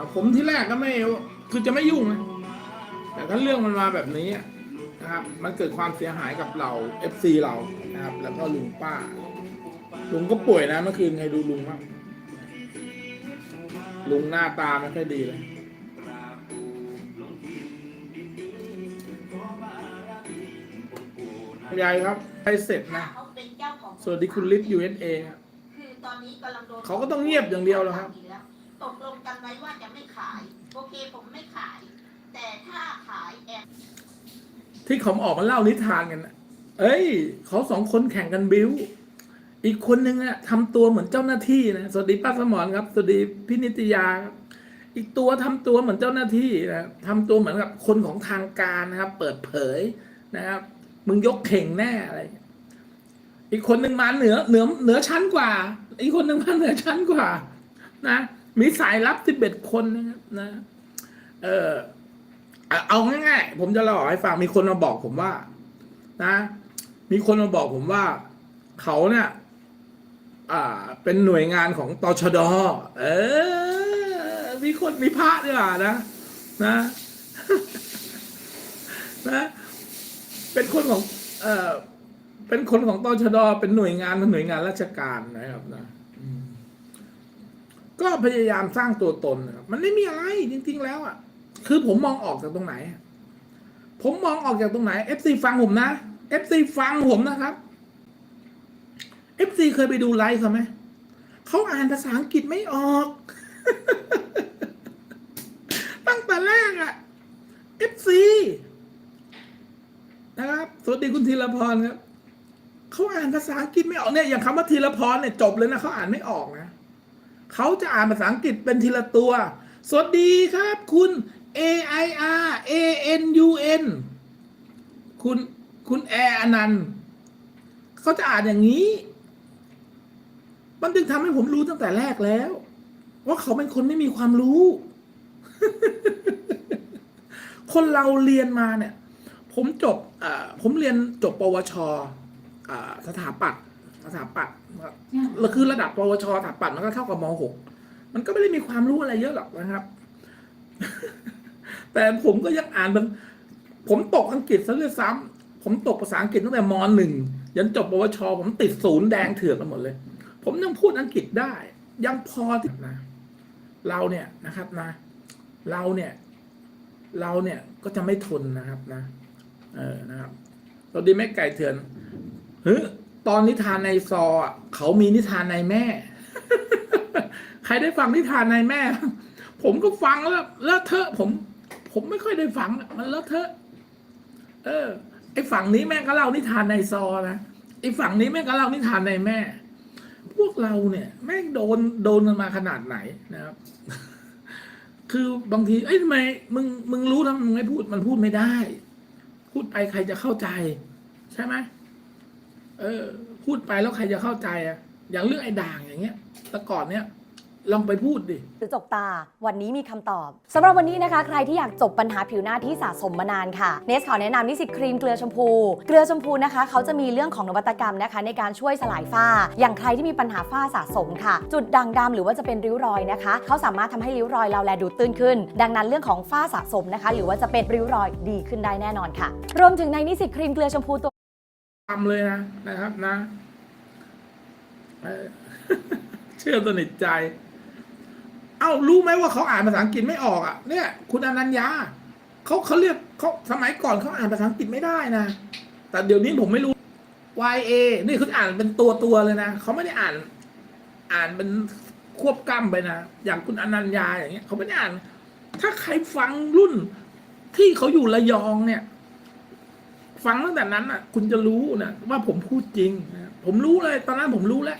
าผมที่แรกก็ไม่คือจะไม่ยุ่งนะแต่ถ้าเรื่องมันมาแบบนี้อะนะครับ มันเกิดความเสียหายกับเรา FC เรานะครับ แล้วก็ลุงป้า ลุงก็ป่วยนะเมื่อคืนใครดูลุงบ้างลุงหน้าตาไม่ค่อยดีเลยยายครับไปเสร็จนะเขาเป็นเจ้าของสวัสดีคุณลิฟ USA ครับคือตอนนี้กำลังโดนเขาก็ต้องเงียบอย่างเดียวแล้วครับตกลงกันไว้ว่าจะไม่ขาย โอเคผมไม่ขาย แต่ถ้าขายแอบที่เขาออกมาเล่านิทานกันน่ะเอ้ยเขาสองคนแข่งกันบิ้ว อีกคนนึงอะทำตัวเหมือนเจ้าหน้าที่นะสวัสดีป้าสมรครับสวัสดีพี่นิตยาครับอีกตัวทำตัวเหมือนเจ้าหน้าที่นะทำตัวเหมือนกับคนของทางการนะครับ เปิดเผยนะครับ มึงยกเข่งแน่อะไรอย่างเงี้ยอีกคนหนึ่งมาเหนือเหนือเหนือชั้นกว่า อีกคนหนึ่งมาเหนือชั้นกว่า นะ มีสายลับสิบเอ็ดคนนะครับนะ เออเอาง่ายๆผมจะเล่าให้ฟังมีคนมาบอกผมว่า นะ มีคนมาบอกผมว่า เขาเนี่ยอ่า เป็นหน่วยงานของตชดเออ มีคนมีพระด้วยนะนะนะเป็นคนของ เออเป็นคนของตชดเป็นหน่วยงานหน่วยงานราชการนะครับนะ ก็พยายามสร้างตัวตนนะครับมันไม่มีอะไรจริง ๆ แล้วอะ คือผมมองออกจากตรงไหน ผมมองออกจากตรงไหน FC ฟังผมนะ FC ฟังผมนะครับ FC เคยไปดูไลฟ์เขาไหมเขาอ่านภาษาอังกฤษไม่ออก ตั้งแต่แรกอะ FC นะครับ สวัสดีคุณธีรพรครับเขาอ่านภาษาอังกฤษไม่ออกเนี่ยอย่างคำว่าธีรพรเนี่ยจบเลยนะเขาอ่านไม่ออกนะ เขาจะอ่านภาษาอังกฤษเป็นทีละตัว สวัสดีครับ คุณ A I R A N U N คุณคุณแอร์อนันต์เขาจะอ่านอย่างนี้ มันจึงทำให้ผมรู้ตั้งแต่แรกแล้ว ว่าเขาเป็นคนไม่มีความรู้ คนเราเรียนมาเนี่ย ผมจบผมเรียนจบปวชสถาปัตย์ สถาปัตย์นะครับแล้วคือระดับปวชสถาปัตย์มันก็เท่ากับม .6 มันก็ไม่ได้มีความรู้อะไรเยอะหรอกนะครับ แต่ผมก็ยังอ่านมัน ผมตกอังกฤษซะด้วยซ้ำผมตกภาษาอังกฤษตั้งแต่มหนึ่งยันจบปวช ผมติดศูนย์แดงเถื่อนกันหมดเลย ผมยังพูดอังกฤษได้ ยังพอที่นะ เราเนี่ยนะครับนะ เราเนี่ย เราเนี่ยก็จะไม่ทนนะครับนะ เออนะครับสวัสดีแม่ไก่เถื่อนเฮ้ย ตอนนิทานในซอเขามีนิทานในแม่ ใครได้ฟังนิทานในแม่ ผมก็ฟังแล้วเลอะเทอะ ผม ผมไม่ค่อยได้ฟัง มันเลอะเทอะ เออ ไอ้ฝั่งนี้แม่ก็เล่านิทานในซอนะไอ้ฝั่งนี้แม่ก็เล่านิทานในแม่ พวกเราเนี่ย แม่งโดนโดนกันมาขนาดไหนนะครับ คือบางที เอ้ยทำไมมึงมึงรู้ทำไมมึงไม่พูดมันพูดไม่ได้ พูดไปใครจะเข้าใจ ใช่ไหม เออ พูดไปแล้วใครจะเข้าใจอะอย่างเรื่องไอ้ด่างอย่างเงี้ยแต่ก่อนเนี้ยลองไปพูดดิ หรือจบตา วันนี้มีคำตอบสำหรับวันนี้นะคะ ใครที่อยากจบปัญหาผิวหน้าที่สะสมมานานค่ะ เนสขอแนะนำนิสิตครีมเกลือชมพู เกลือชมพูนะคะ เขาจะมีเรื่องของนวัตกรรมนะคะ ในการช่วยสลายฝ้า อย่างใครที่มีปัญหาฝ้าสะสมค่ะ จุดด่างดำหรือว่าจะเป็นริ้วรอยนะคะ เขาสามารถทำให้ริ้วรอยเราแลดูตื้นขึ้น ดังนั้นเรื่องของฝ้าสะสมนะคะ หรือว่าจะเป็นริ้วรอยดีขึ้นได้แน่นอนค่ะ รวมถึงในนิสิตครีมเกลือชมพูตัวำเลยนะนะครับนะเชื่อสนิทใจ เอ้ารู้ไหมว่าเขาอ่านภาษาอังกฤษไม่ออกอะ เนี่ย คุณอนัญญาเขาเขาเรียกเขาสมัยก่อนเขาอ่านภาษาอังกฤษไม่ได้นะแต่เดี๋ยวนี้ผมไม่รู้ Y A นี่เขาอ่านเป็นตัวตัวเลยนะเขาไม่ได้อ่าน อ่านเป็นควบกล้ำไปนะอย่างคุณอนัญญาอย่างเงี้ยเขาไม่ได้อ่าน ถ้าใครฟังรุ่นที่เขาอยู่ระยองเนี่ย ฟังตั้งแต่นั้นอะ คุณจะรู้นะว่าผมพูดจริงนะผมรู้เลย ตอนนั้นผมรู้แล้ว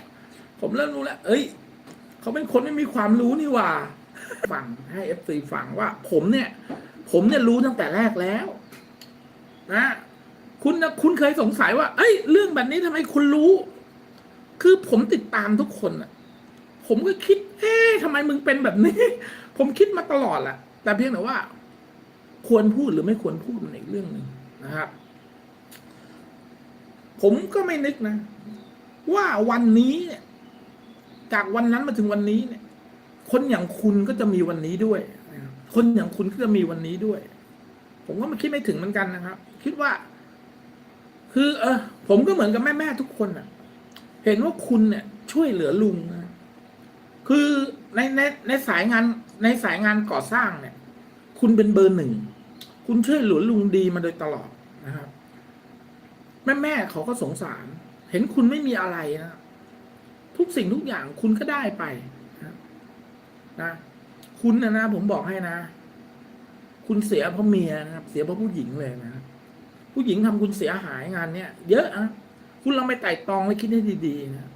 ผมเริ่มรู้แล้ว เอ้ย เขาเป็นคนไม่มีความรู้นี่หว่า ฟังให้เอฟซีฟังว่า ผมเนี่ย ผมเนี่ยรู้ตั้งแต่แรกแล้ว นะ คุณนะคุณเคยสงสัยว่า เอ้ย เรื่องแบบนี้ทำไมคุณรู้ คือผมติดตามทุกคนอะ ผมก็คิด เอ๊ะทำไมมึงเป็นแบบนี้ ผมคิดมาตลอดแหละแต่เพียงแต่ว่า ควรพูดหรือไม่ควรพูดมันอีกเรื่องหนึ่งนะครับ ผมก็ไม่นึกนะ ว่าวันนี้เนี่ยจากวันนั้นมาถึงวันนี้เนี่ย คนอย่างคุณก็จะมีวันนี้ด้วยคนอย่างคุณก็จะมีวันนี้ด้วย ผมก็ไม่คิดไม่ถึงเหมือนกันนะครับ คิดว่า คือ เออผมก็เหมือนกับแม่แม่ๆทุกคนอะ เห็นว่าคุณเนี่ย ช่วยเหลือลุงนะคือในในในสายงานในสายงานก่อสร้างเนี่ย คุณเป็นเบอร์หนึ่ง คุณช่วยเหลือลุงดีมาโดยตลอดนะครับ แม่แม่เขาก็สงสาร เห็นคุณไม่มีอะไรนะทุกสิ่งทุกอย่างคุณก็ได้ไปนะนะคุณนะนะผมบอกให้นะ คุณเสียเพราะเมียนะครับ เสียเพราะผู้หญิงเลยนะผู้หญิงทำคุณเสียหายงานเนี้ยเยอะอะคุณลองไปไต่ตองและคิดให้ดีๆนะ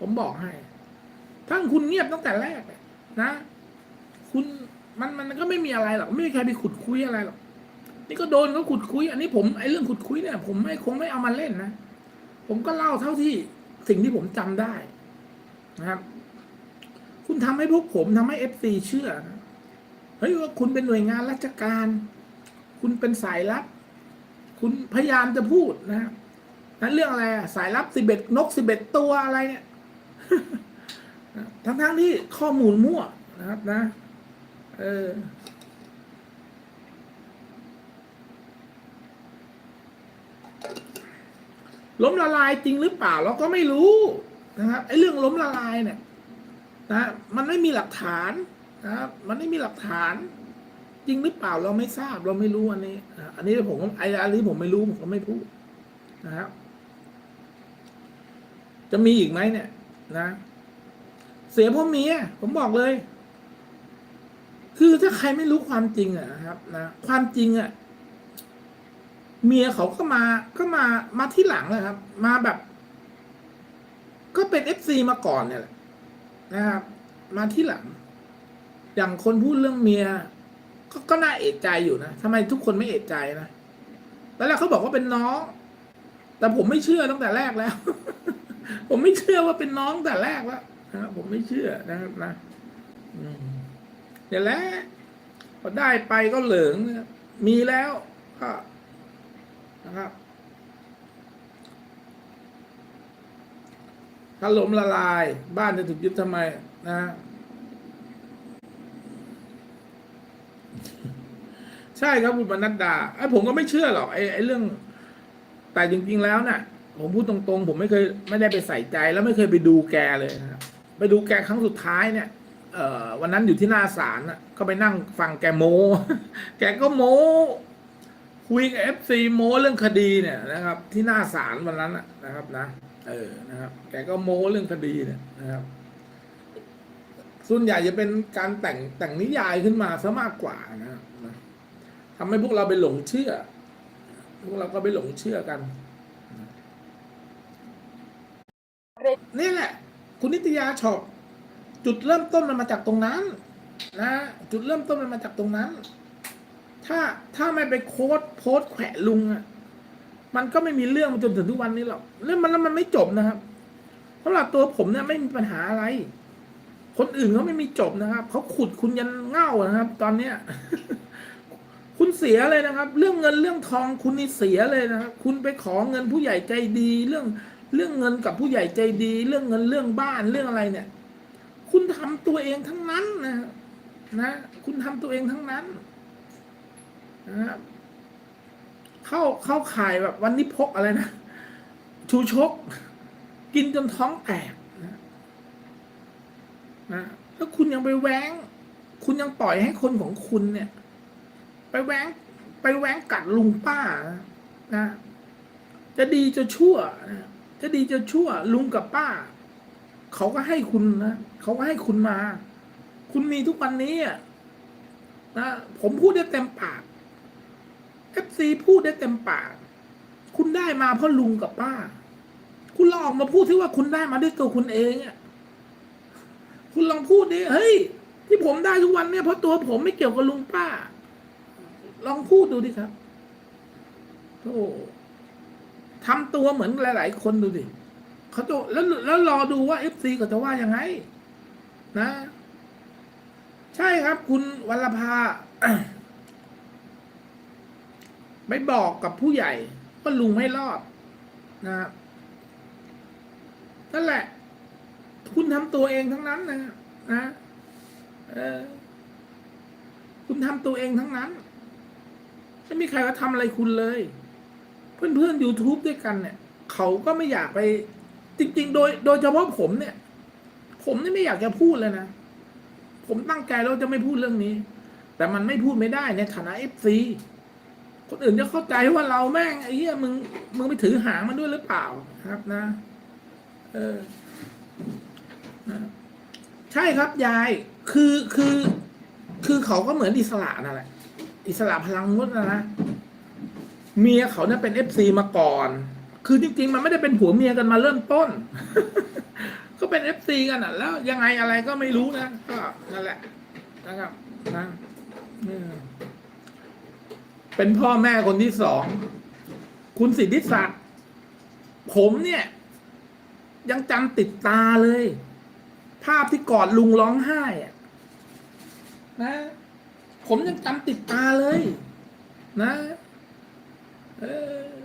ผมบอกให้ถ้าคุณเงียบตั้งแต่แรกเนี่ยนะ คุณมันมันก็ไม่มีอะไรหรอกไม่มีใครไปขุดคุยอะไรหรอก นี่ก็โดนเขาขุดคุย อันนี้ผมไอ้เรื่องขุดคุยเนี่ย ผมไม่คงไม่เอามาเล่นนะผมก็เล่าเท่าที่สิ่งที่ผมจำได้นะครับ คุณทำให้พวกผมทำให้เอฟซีเชื่อเฮ้ยว่าคุณเป็นหน่วยงานราชการ คุณเป็นสายลับ คุณพยายามจะพูดนะนั้นเรื่องอะไรอะสายลับสิบเอ็ดนกสิบเอ็ดตัวอะไรเนี่ยทั้งทั้งๆที่ข้อมูลมั่วนะครับนะ เออ ล้มละลายจริงหรือเปล่าเราก็ไม่รู้นะครับไอ้เรื่องล้มละลายเนี่ยนะมันไม่มีหลักฐานนะครับมันไม่มีหลักฐาน จริงหรือเปล่าเราไม่ทราบเราไม่รู้อันนี้อันนี้ผมไอ้อันนี้ผมไม่รู้ผมก็ไม่พูดนะครับจะมีอีกไหมเนี่ยนะ เสียพราะเมียผมบอกเลย คือถ้าใครไม่รู้ความจริงอะนะครับ นะ ความจริงอะ เมียเขาก็มาก็มามาที่หลังนะครับ มาแบบ ก็เป็นเอฟซีมาก่อนเนี่ยแหละนะครับ มาที่หลัง อย่างคนพูดเรื่องเมีย ก็ก็น่าเอะใจอยู่นะทำไมทุกคนไม่เอะใจนะตอนแรกเขาบอกว่าเป็นน้อง แต่ผมไม่เชื่อตั้งแต่แรกแล้ว ผมไม่เชื่อว่าเป็นน้องแต่แรกแล้วนะครับผมไม่เชื่อนะครับนะเดี๋ยวแล้วพอได้ไปก็เหลิงมีแล้วก็ นะครับ ถ้าล้มละลาย บ้านจะถูกยึดทำไมนะใช่ครับคุณปนัดดาไอ้ผมก็ไม่เชื่อหรอกไอ้ไอ้เรื่อง แต่จริงๆแล้วน่ะ ผมพูดตรงๆ ผมไม่เคยไม่ได้ไปใส่ใจ แล้วไม่เคยไปดูแกเลยนะไปดูแกครั้งสุดท้ายเนี่ยเอ่อวันนั้นอยู่ที่หน้าศาลน่ะก็ไปนั่งฟังแกโม แกก็โม คุยกับเอฟซีโมเรื่องคดีเนี่ยนะครับ ที่หน้าศาลวันนั้นนะครับ นะ เออนะครับแกก็โมเรื่องคดีเนี่ยนะครับ ส่วนใหญ่จะเป็นการแต่งแต่งนิยายขึ้นมาซะมากกว่านะครับนะทำให้พวกเราไปหลงเชื่อ พวกเราก็ไปหลงเชื่อกันนี่แหละ คุณนิตยาชอบจุดเริ่มต้นมันมาจากตรงนั้น นะ จุดเริ่มต้นมันมาจากตรงนั้น ถ้าถ้าไม่ไปโค้ดโพสต์แขวะลุงอะมันก็ไม่มีเรื่องมาจนถึงทุกวันนี้หรอกเรื่องมันแล้วมันไม่จบนะครับสำหรับตัวผมเนี่ยไม่มีปัญหาอะไร คนอื่นเขาไม่มีจบนะครับเขาขุดคุณยันเง่านะครับ ตอนเนี้ย คุณเสียเลยนะครับ เรื่องเงินเรื่องทองคุณนี่เสียเลยนะครับคุณไปขอเงินผู้ใหญ่ใจดี เรื่องเรื่องเงินกับผู้ใหญ่ใจดี เรื่องเงินเรื่องบ้านเรื่องอะไรเนี่ย คุณทำตัวเองทั้งนั้นนะนะ คุณทำตัวเองทั้งนั้น นะครับเข้าเข้าข่ายแบบวันนี้พกอะไรนะ ชูชก กินจนท้องแตกนะนะแล้วคุณยังไปแหวงคุณยังปล่อยให้คนของคุณเนี่ย ไปแหวงไปแหวงกัดลุงป้านะ จะดีจะชั่วนะจะดีจะชั่วลุงกับป้า เขาก็ให้คุณนะเขาก็ให้คุณมา คุณมีทุกวันนี้อะนะผมพูดได้เต็มปาก อฟซีพูดได้เต็มปาก คุณได้มาเพราะลุงกับป้า คุณลองออกมาพูดที่ว่าคุณได้มาด้วยตัวคุณเองอะคุณลองพูดดิเฮ้ย ที่ผมได้ทุกวันเนี่ยเพราะตัวผมไม่เกี่ยวกับลุงป้า ลองพูดดูดิครับโธ่ทำตัวเหมือนหลาย ๆ คนดูดิเขาจะแล้วแล้วรอดูว่าเอฟซีเขาจะว่ายังไง นะ ใช่ครับ คุณวัลภา ไปบอกกับผู้ใหญ่ว่าลุงไม่รอดนะนั่นแหละ คุณทำตัวเองทั้งนั้นนะนะเออคุณทำตัวเองทั้งนั้น ไม่มีใครมาทำอะไรคุณเลย เพื่อนเพื่อนยูทูบด้วยกันเนี่ย เขาก็ไม่อยากไป จริง ๆ โดย โดยเฉพาะผมเนี่ย ผมนี่ไม่อยากจะพูดเลยนะ ผมตั้งใจแล้วจะไม่พูดเรื่องนี้ แต่มันไม่พูดไม่ได้ในฐานะเอฟซี คนอื่นจะเข้าใจว่าเราแม่งไอ้เหี้ยมึงมึงไปถือหางมันด้วยหรือเปล่าครับนะ เออนะใช่ครับยาย คือคือ คือเขาก็เหมือนอิสระนั่นแหละ อิสระพลังวุฒินะนะเมียเขาเนี่ยเป็นเอฟซีมาก่อน คือจริง ๆ มันไม่ได้เป็นผัวเมียกันมาเริ่มต้น ก็เป็นเอฟซีกันอะ แล้วยังไงอะไรก็ไม่รู้นะ ก็นั่นแหละนะครับนะเออ เป็นพ่อแม่คนที่สอง คุณสิทธิศักดิ์ผมเนี่ย ยังจำติดตาเลย ภาพที่กอดลุงร้องไห้อะนะ ผมยังจำติดตาเลย นะ เออ